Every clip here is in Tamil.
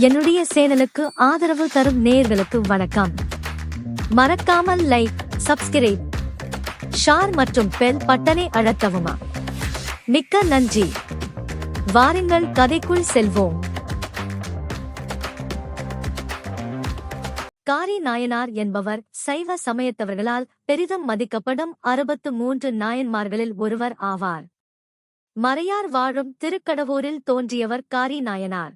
என்னுடைய சேனலுக்கு ஆதரவு தரும் நேர்களுக்கு வணக்கம். மறக்காமல் லைக் சப்ஸ்கிரைப் ஷார் மற்றும் பெல் பட்டனை அழுத்தவுமா. மிக்க நன்றி. வாருங்கள் கதைக்குள் செல்வோம். காரி நாயனார் என்பவர் சைவ சமயத்தவர்களால் பெரிதும் மதிக்கப்படும் அறுபத்து மூன்று நாயன்மார்களில் ஒருவர் ஆவார். மறையார் வாழும் திருக்கடவூரில் தோன்றியவர் காரி நாயனார்.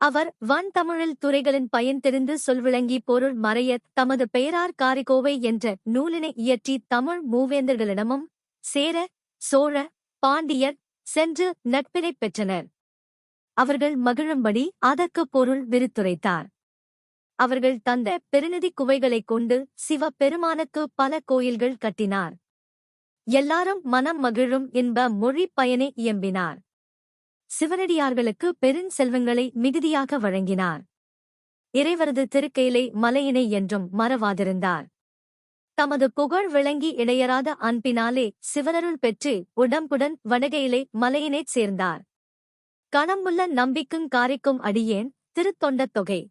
அவர் வன் தமிழில் துறைகளின் பயன் தெரிந்து சொல்விளங்கி பொருள் மறைய தமது பெயரார் காரிகோவை என்ற நூலினை இயற்றி தமிழ் மூவேந்தர்களிடமும் சேர சோழ பாண்டியர் சென்று நட்பினை பெற்றனர். அவர்கள் மகிழும்படி அதற்கு பொருள் விரித்துரைத்தார். அவர்கள் தந்த பெருநிதி குவைகளைக் கொண்டு சிவ பெருமானுக்கு பல கோயில்கள் கட்டினார். எல்லாரும் மனம் மகிழும் இன்ப மொழி பயனை இயம்பினார். சிவனடியார்களுக்கு பெருஞ்செல்வங்களை மிகுதியாக வழங்கினார். இறைவரது திருக்கையிலை மலையினை என்றும் மறவாதிருந்தார். தமது புகழ் விளங்கி இடையராத அன்பினாலே சிவனருள் பெற்று உடம்புடன் வடகையிலே மலையினைச் சேர்ந்தார். கணமுள்ள நம்பிக்கும் காரிக்கும் அடியேன் திருத்தொண்டத் தொகை.